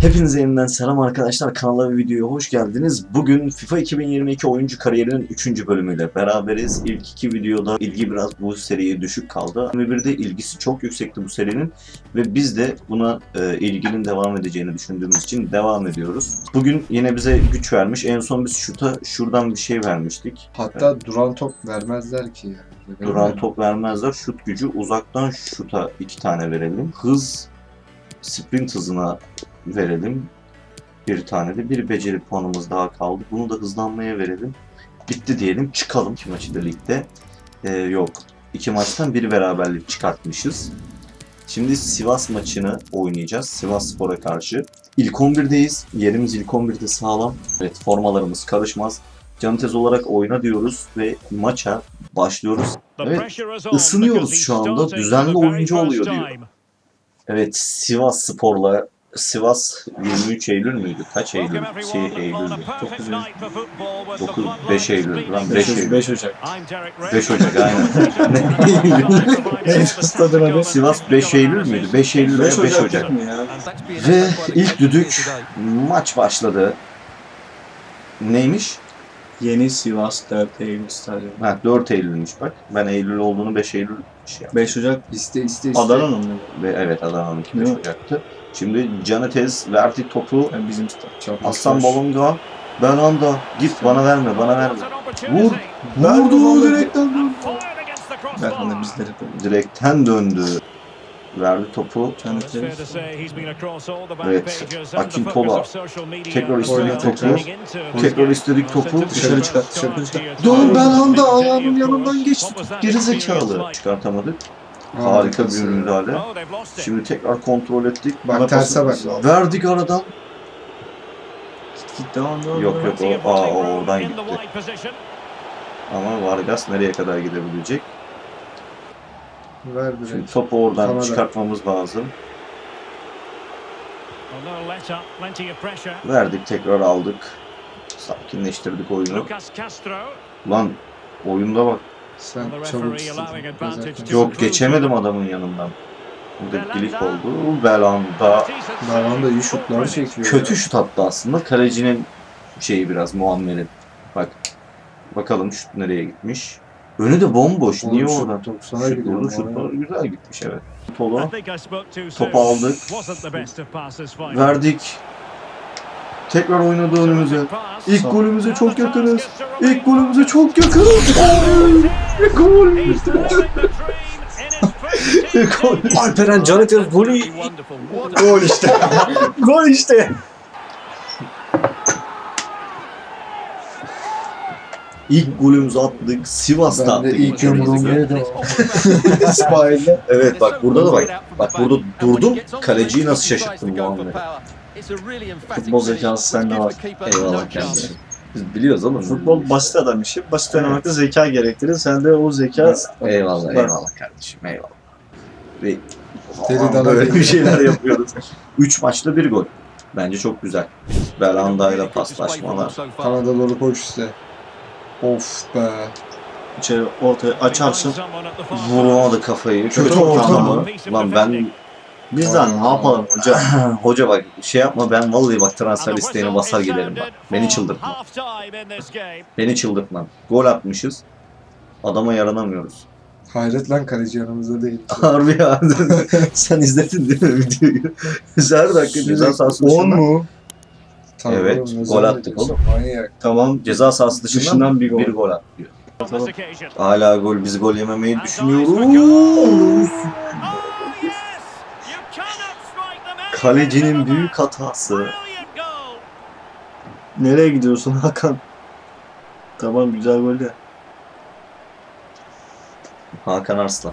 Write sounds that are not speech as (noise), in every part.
Hepinize yeniden selam arkadaşlar. Kanala ve videoya hoş geldiniz. Bugün FIFA 2022 oyuncu kariyerinin 3. bölümüyle beraberiz. İlk iki videoda ilgi biraz bu seriye düşük kaldı. 21'de ilgisi çok yüksekti bu serinin ve biz de buna e, ilginin devam edeceğini düşündüğümüz için devam ediyoruz. Bugün yine bize güç vermiş. En son biz şuta şuradan bir şey vermiştik. Hatta duran top vermezler ki ya. Duran top vermezler. Şut gücü uzaktan şuta iki tane verelim. Hız sprint hızına verelim. Bir tane de bir beceri puanımız daha kaldı. Bunu da hızlanmaya verelim. Bitti diyelim. Çıkalım iki maçı da ligde. Ee, yok. iki maçtan bir beraberlik çıkartmışız. Şimdi Sivas maçını oynayacağız. Sivas Spor'a karşı. İlk 11'deyiz. Yerimiz ilk 11'de sağlam. Evet formalarımız karışmaz. Canitez olarak oyna diyoruz ve maça başlıyoruz. Evet, ısınıyoruz şu anda. Düzenli oyuncu oluyor diyor. Evet Sivas Spor'la Sivas 23 Eylül müydü? Kaç Eylül? Şey Eylül'dü. perfect 9 night for football with the 9 floodlights 5 Eylül. Lan 5 5, Eylül. 5 Ocak. I'm Derek Ray. 5 Ocak aynen. Ne stadına be? Sivas 5 Eylül müydü? 5 Eylül 5 veya 5 Ocak, Ocak. değil mi ya? Ve ilk düdük maç başladı. Neymiş? Yeni Sivas 4 Eylül Stadyumu. Ha 4 Eylül'müş bak. Ben Eylül olduğunu 5 Eylül şey yaptım. 5 Ocak İste iste iste. Adana'nın mı? Ve evet Adana'nınki 5 Değil mi? Ocak'tı. Şimdi Canetez verdi topu. Yani bizim stad. Çok Aslan. Balonga. Belanda. Git bana verme bana verme. Vur. Vurdu, direkten döndü. Ben bizleri de Direkten döndü. Verdi topu. Evet, Akintola. Tekrar istedik topu. Tekrar istedik topu. Dışarı çıkart, dışarı çıkart. Dur Belanda ayağımın yanından geçti. Geri zekalı. Çıkartamadık. Harika bir müdahale. Şimdi tekrar kontrol ettik. Bak terse bak. Verdik aradan. Yok, yok. o- aa, o oradan gitti. Ama Vargas nereye kadar gidebilecek? Ver Şimdi direkt. topu oradan Sana da. çıkartmamız lazım. Verdik tekrar aldık. Sakinleştirdik oyunu. Lan oyunda bak. Sen çabuk Yok geçemedim adamın yanından. Burada kilit oldu. Belanda. Belanda iyi şutlar çekiyor. Kötü şut attı aslında. Kalecinin şeyi biraz Muammer'in. Bak. Bakalım şut nereye gitmiş. Önü de bomboş. Niye şut oradan? 90'a Şut gidiyor. Şutlar güzel gitmiş evet. Too Topu aldık. Verdik. Tekrar oynadı önümüze. İlk golümüze çok yakınız. İlk golümüze çok yakınız. Gol! (laughs) Gol. Alperen Canetez golü. Gol işte. (laughs) Gol işte. İlk golümüzü attık. Sivas'ta Ben de attık. ilk golümüzü. yumruğumu yedim. İsmail'de. Evet bak burada da bak. Bak burada durdum. Kaleciyi nasıl şaşırttım bu anları. Futbol zekası sende var. Eyvallah kardeşim. Biz biliyoruz oğlum. Futbol basit adam işi. Basit oynamakta zeka gerektirir. Sen de o zeka Eyvallah eyvallah kardeşim eyvallah. Ve Deli dana böyle bir şeyler (laughs) yapıyoruz. 3 maçta bir gol. Bence çok güzel. Belanda ile paslaşmalar. Kanada doğru koş işte. Of be. içeri ortaya açarsın. Vuramadı kafayı. Kötü Kötü orta ortamı. mı? Lan ben Bizden ne yapalım hoca? (laughs) hoca bak şey yapma ben vallahi bak transfer isteğine basar gelirim bak. Beni çıldırtma. Beni çıldırtma. Gol atmışız. Adama yaranamıyoruz. Hayret lan kaleci yanımızda değil. (laughs) Harbi ya. (laughs) Sen izledin değil mi videoyu? Her dakika ceza sahası 10 dışından. mu? Tamam Evet, gol attık oğlum. Manyak. Tamam. Ceza sahası dışından, Dışından bir gol. bir gol attı. Tamam. Hala gol biz gol yememeyi düşünüyoruz. Kalecinin büyük hatası. Nereye gidiyorsun Hakan? Tamam güzel gol ya. Hakan Arslan.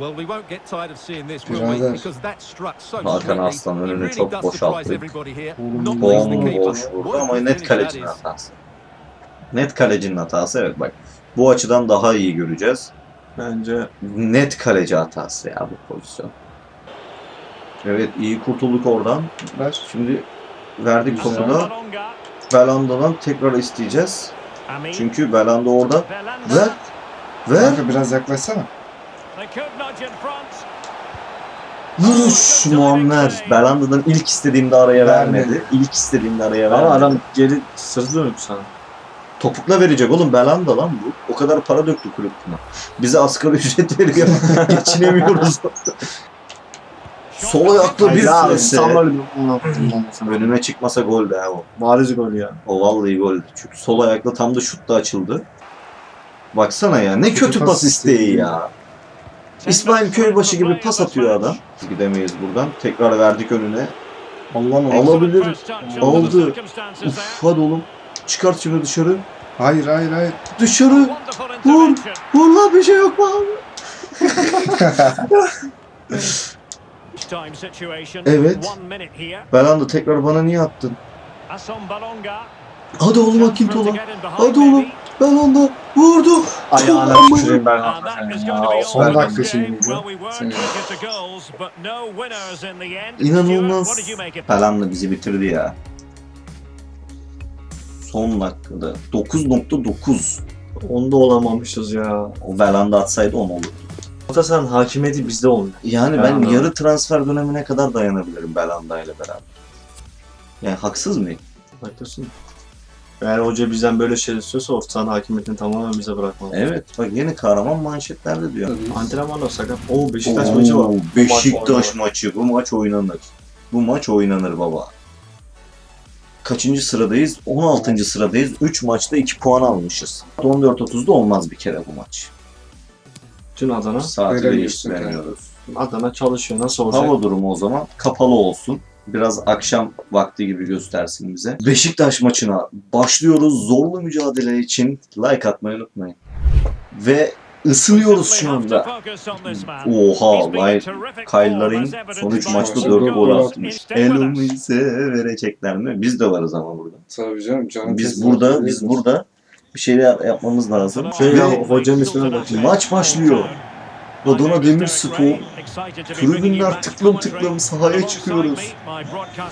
Well, we won't get tired of seeing this, will we? Because that struck so Hakan It önünü really çok does boşalttık. surprise everybody here. Oğlum, Not least the keeper. Bomboş vurdu ama net kalecinin hatası. Net kalecinin hatası evet bak. Bu açıdan daha iyi göreceğiz. Bence Net kaleci hatası ya bu pozisyon. Evet iyi kurtulduk oradan. Ver. Şimdi verdik topu da Belanda'dan tekrar isteyeceğiz. Çünkü Belanda orada. Ver. Ver. Kanka biraz yaklaşsana. Vuruş Muammer. Belanda'dan ilk istediğimde araya vermedi. Vermedi. İlk istediğimde araya vermedi. Ama adam geri sırtı dönüp sana. Topukla verecek oğlum Belanda lan bu. O kadar para döktü kulüp buna. Bize asgari (laughs) ücret veriyor. Geçinemiyoruz. Sol ayakla bir Ya. Önüme çıkmasa gol de ha o. Bariz gol ya. O vallahi gol. Çünkü sol ayakla tam da şutta açıldı. Baksana ya ne kötü, Kötü pas, pas isteği isteği. ya. İsmail Köybaşı gibi pas atıyor adam. Gidemeyiz buradan. Tekrar verdik önüne. Allah ne Alabilir. Aldı. Uf hadi oğlum. Çıkart şimdi dışarı. Hayır hayır hayır. Dışarı. Vur. Vur lan bir şey yok mu abi? Evet. Belanda tekrar bana niye attın? Hadi oğlum Akintola. Hadi oğlum. Belanda vurdu. Ayağına Aman. tüküreyim ben. Ya, son dakika şeyiydi. Senin. İnanılmaz. Belanda bizi bitirdi ya. Son dakikada. 9.9. Onda olamamışız ya. O Belanda atsaydı 10 olurdu. Galatasaray'ın hakimiyeti bizde olmuyor. Yani ben Belanda. yarı transfer dönemine kadar dayanabilirim Belanda ile beraber. Yani haksız mıyım? Haklısın. Eğer hoca bizden böyle şey istiyorsa orta hakimiyetini tamamen bize bırakmalı. Evet bak yeni kahraman manşetlerde diyor. Antrenman da sakat. Oo Beşiktaş maçı var. Oo, Bu Beşiktaş maç maçı. Bu maç oynanır. Bu maç oynanır baba. Kaçıncı sıradayız? 16. sıradayız. 3 maçta 2 puan almışız. 14.30'da olmaz bir kere bu maç. Tüm Adana. Saati değiştiremiyoruz. Adana çalışıyor. Nasıl olacak? Hava durumu o zaman kapalı olsun. Biraz akşam vakti gibi göstersin bize. Beşiktaş maçına başlıyoruz. Zorlu mücadele için like atmayı unutmayın. Ve ısınıyoruz şu anda. Oha, Lay- Kyle Larin son 3 maçta 4 gol atmış. Elimize verecekler mi? Biz de varız ama burada. Tabii canım. canı Biz burada, biz burada bir şeyler yapmamız lazım. Şey ya hocanın ismine bak. maç başlıyor. Adana Demirspor Tribünler tıklım tıklım sahaya çıkıyoruz.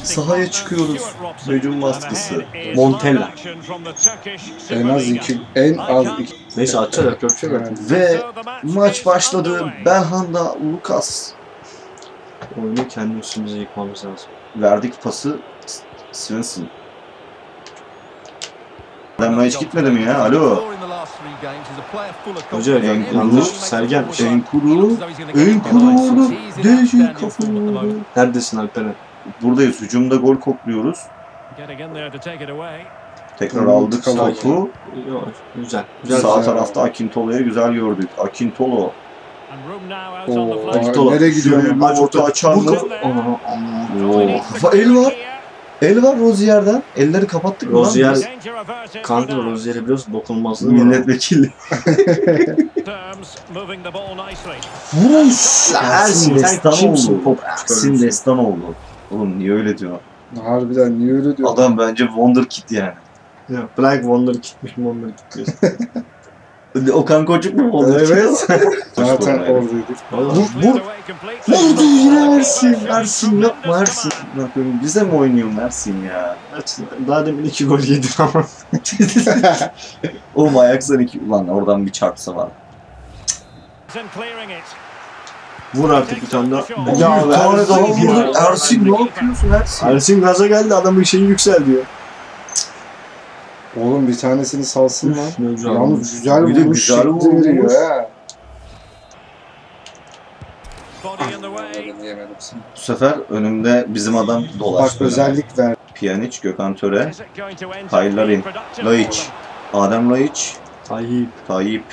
Sahaya çıkıyoruz. Hücum baskısı. Montella. En az iki. En az iki. Neyse ya köpçe ver. Ve maç başladı. Belhanda Lucas Oyunu kendi üstümüze yıkmamız lazım. verdik pası Svensson. Ben hiç gitmedi mi ya? Alo. Hoca En yanlış. Sergen. Enkuru. Enkuru vurdu. Değişik kafa vurdu. Neredesin Alperen? Buradayız. Hücumda gol kokluyoruz. Tekrar aldık topu. Yok, güzel. Güzel. Sağ güzel. tarafta Akintolo'ya güzel gördük. Akintolo. Oo, Akitola. nereye gidiyor? Bir orta açar mı? El var. El var Rozier'den. Elleri kapattık mı lan Rozier- biz? Kanka Rozier'i biliyorsun dokunulmazlığı var. Milletvekili. (laughs) Vuruş. Ersin, sen destan kimsin oldu. Ersin destan oldu. Oğlum niye öyle diyor? Harbiden niye öyle diyor? Adam bence Wonderkid yani. Ya, Black Wonder gitmiş Wonder gitmiş. (laughs) Okan Koçuk mu Wonderkid? Evet. (laughs) Zaten oradaydık. Vur, vur. Vurdu yine Ersin. Ersin yapma Ersin. Bakın bize mi oynuyorsun Ersin ya? Daha demin iki gol yedin ama. (laughs) Oğlum Ajax'dan iki... Ulan oradan bir çarpsa var. Vur artık bir tane daha. Ya Ya Ersin ya. ne yapıyorsun Ersin? Ersin gaza geldi adamın şeyi yükseldiyor. Oğlum bir tanesini salsın lan. Ne güzel. Yalnız güzel Bir de vuruş güzel şekli vurmuş. veriyor ha. Yemedim. Yemedim seni. Bu sefer önümde bizim adam Bak dolaştı. özellik ver. Pjanic, Gökhan Töre, Haylarin, Laiç, Adem Laiç, Tayyip. Tayyip.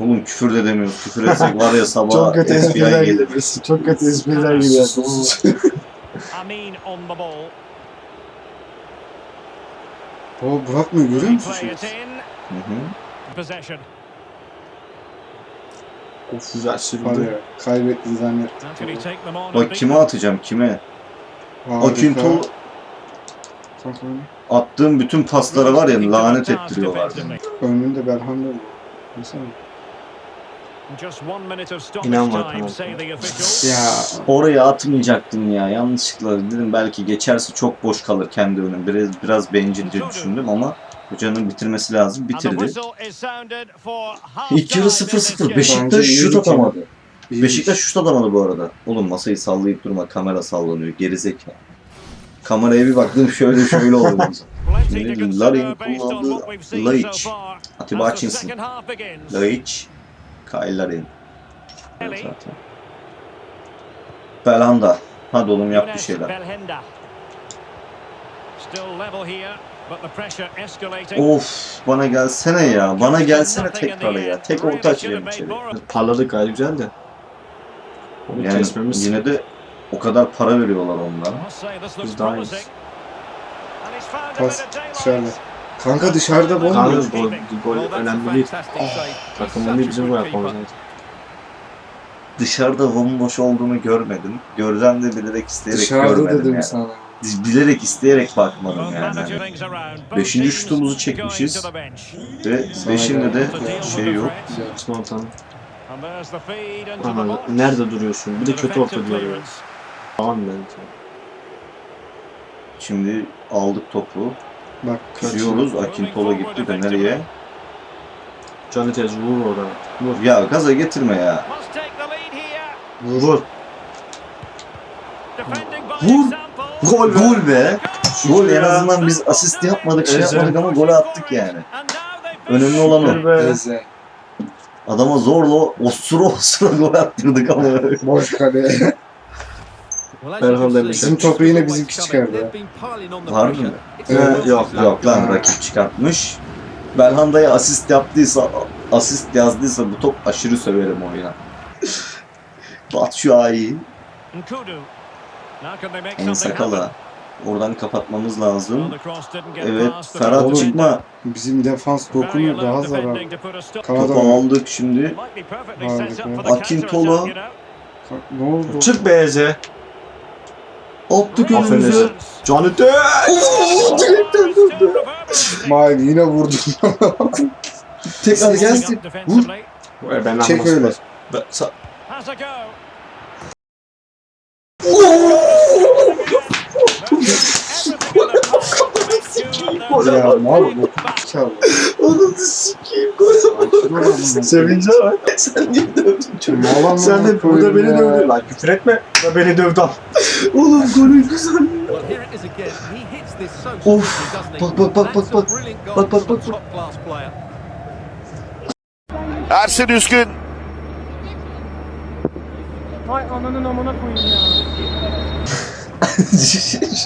Oğlum küfür de demiyoruz. Küfür etsek var ya sabah Çok kötü FBI espriler gelir. Çok kötü espriler geliyor. Amin on the ball. O bırakmıyor görüyor musun? Hı hı. Possession. Of güzel ya kaybetti zannet. How can he take them on? and Bak kime atacağım kime? Akintol attığım bütün paslara var ya lanet ettiriyorlar. Önünde Berhan da var. Mesela. İnan officials. Ya Oraya atmayacaktım ya. Yanlışlıkla dedim belki geçerse çok boş kalır kendi önüm. Biraz biraz bencilce düşündüm ama hocanın bitirmesi lazım. Bitirdi. whistle is sounded for half İlk yarı time in this 0-0. game. Beşiktaş Bence iyi şut atamadı. Beşiktaş şut atamadı bu arada. Oğlum masayı sallayıp durma kamera sallanıyor gerizekalı. Kameraya bir baktım şöyle şöyle oldu. (laughs) Larin kullandı. Laiç. Atiba Hutchinson. Laiç. Kyle Larin. Kelly. Zaten. Belhanda. Hadi oğlum yap bir şeyler. Belhanda. Still level here, but the pressure escalating. Of bana gelsene ya. Bana gelsene tekrar ya. Tek orta açacağım içeri. Parladık gayet güzel de. Onu Yani kesmemiz. yine de o kadar para veriyorlar onlara. Biz daha iyiyiz. Pas dışarıda. Kanka dışarıda gol Kanka mü? gol, gol önemli değil. He's Takımın değil bizim gol yapmamız lazım. Dışarıda bomboş olduğunu görmedim. Görsem de bilerek isteyerek Dışarıda görmedim dedim yani. sana. Bilerek isteyerek bakmadım yani. Beşinci şutumuzu çekmişiz. Ve beşinde de şey yok. the Aha, box. nerede duruyorsun? Bir de kötü orta diyor ya. Tamam ben. Şimdi aldık topu. Bak Kızıyoruz. Akintola gitti de nereye? Canı tez vur oradan. Vur. Ya gaza getirme ya. Vur. Vur. Gol gol be. Gol en azından biz asist yapmadık şey yapmadık ama golü attık yani. Önemli olan o. Eze. Adama zorla osura osura gol attırdık ama. Boş kale. Hollanda'yı see, Bizim topu yine bizimki çıkardı. Var mı? Ee, yok yok lan rakip çıkartmış. Belhanda'ya asist yaptıysa, asist yazdıysa bu top aşırı söverim oyuna. (laughs) Batshuayi, En? Sakala. Oradan kapatmamız lazım. Evet, Ferhat çıkma. Bizim defans dokunuyor daha zarar. Topu aldık şimdi. Know. Ne oldu? Çık be Eze. Attık önümüze. Oh, direkten döndü. reverberating. Mail yine vurdum. Tekrar gelsin. defensively. Ben Çek öyle. (laughs) Ya mal bu Onu da sikeyim gol. Sevince bak. Sen niye dövdün çocuğu? Sen de burada beni dövdün. Lan küfür etme. Da beni dövdü al. Oğlum golü güzel. Of. Bak, bak, bak, bak, bak. Bak, bak, bak, bak. Ersin Üskün. Vay ananın amına koyayım ya.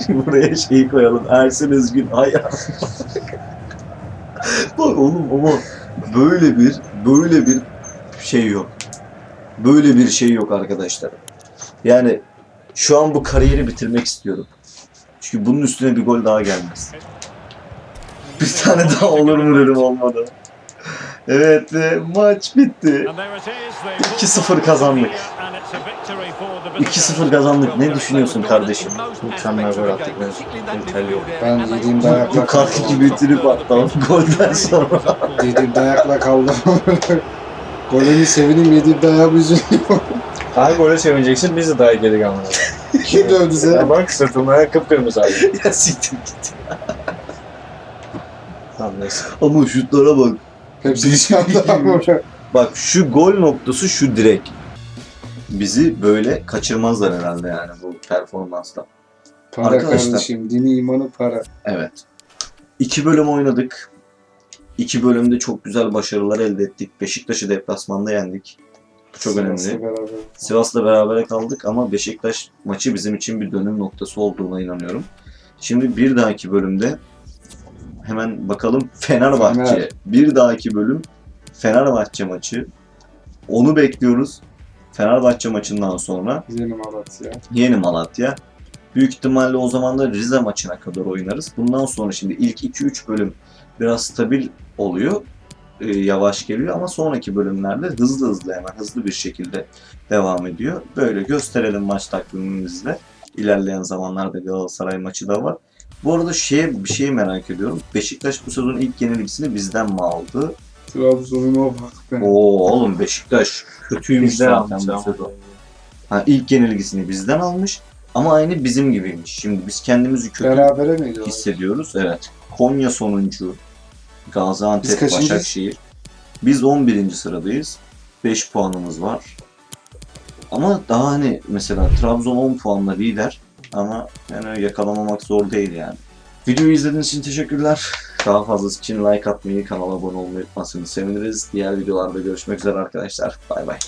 (laughs) Buraya şeyi koyalım. Ersin Özgün hayat. Bak oğlum ama böyle bir böyle bir şey yok. Böyle bir şey yok arkadaşlar. Yani şu an bu kariyeri bitirmek istiyorum. Çünkü bunun üstüne bir gol daha gelmez. Bir tane daha olur mu dedim olmadı. Evet ve maç bitti. 2-0 kazandık. 2-0 kazandık. Ne düşünüyorsun kardeşim? Mükemmel gol attık ben. Yeterli yok. Ben yediğim dayakla Kalk gibi bitirip attı golden sonra. Yediğim dayakla kaldım. (laughs) Golünü sevineyim yediğim dayağı üzülüyorum. Hangi gole sevineceksin? Biz de daha geri kalmadık. Kim dövdü seni? Ya bak sırtımda kıpkırmızı abi. ya siktir git. Tamam neyse. Ama şutlara bak. Hepsi dışarıda. Bak şu gol noktası şu direk. Bizi böyle kaçırmazlar herhalde yani bu performansla. para Arkadaşlar. kardeşim. Dini imanı para. Evet. İki bölüm oynadık. İki bölümde çok güzel başarılar elde ettik. Beşiktaş'ı deplasmanda yendik. Bu çok Sivas'la önemli. beraber. Sivas'la berabere kaldık ama Beşiktaş maçı bizim için bir dönüm noktası olduğuna inanıyorum. Şimdi bir dahaki bölümde hemen bakalım Fenerbahçe. Fener. Bir dahaki bölüm Fenerbahçe maçı. Onu bekliyoruz. Fenerbahçe maçından sonra Yeni Malatya. Yeni Malatya. Büyük ihtimalle o zaman da Rize maçına kadar oynarız. Bundan sonra şimdi ilk 2-3 bölüm biraz stabil oluyor. Ee, yavaş geliyor ama sonraki bölümlerde hızlı hızlı hemen hızlı bir şekilde devam ediyor. Böyle gösterelim maç takvimimizde. İlerleyen zamanlarda Galatasaray maçı da var. Bu arada şeye, bir şey merak ediyorum. Beşiktaş bu sezon ilk yenilgisini bizden mi aldı? Trabzon'uma bak be. Oo oğlum Beşiktaş kötüymüş Bizden zaten almış bu sezon. Ha, ilk yenilgisini bizden almış ama aynı bizim gibiymiş. Şimdi biz kendimizi kötü Berabere miydi hissediyoruz. Evet. Konya sonuncu. Biz Gaziantep, kaçıncıyız? Başakşehir. Biz 11. sıradayız. 5 puanımız var. Ama daha hani mesela Trabzon 10 puanla lider ama yani yakalamamak zor değil yani. Videoyu izlediğiniz için teşekkürler. Daha fazlası için like atmayı, kanala abone olmayı unutmazsanız seviniriz. Diğer videolarda görüşmek üzere arkadaşlar. Bay bay.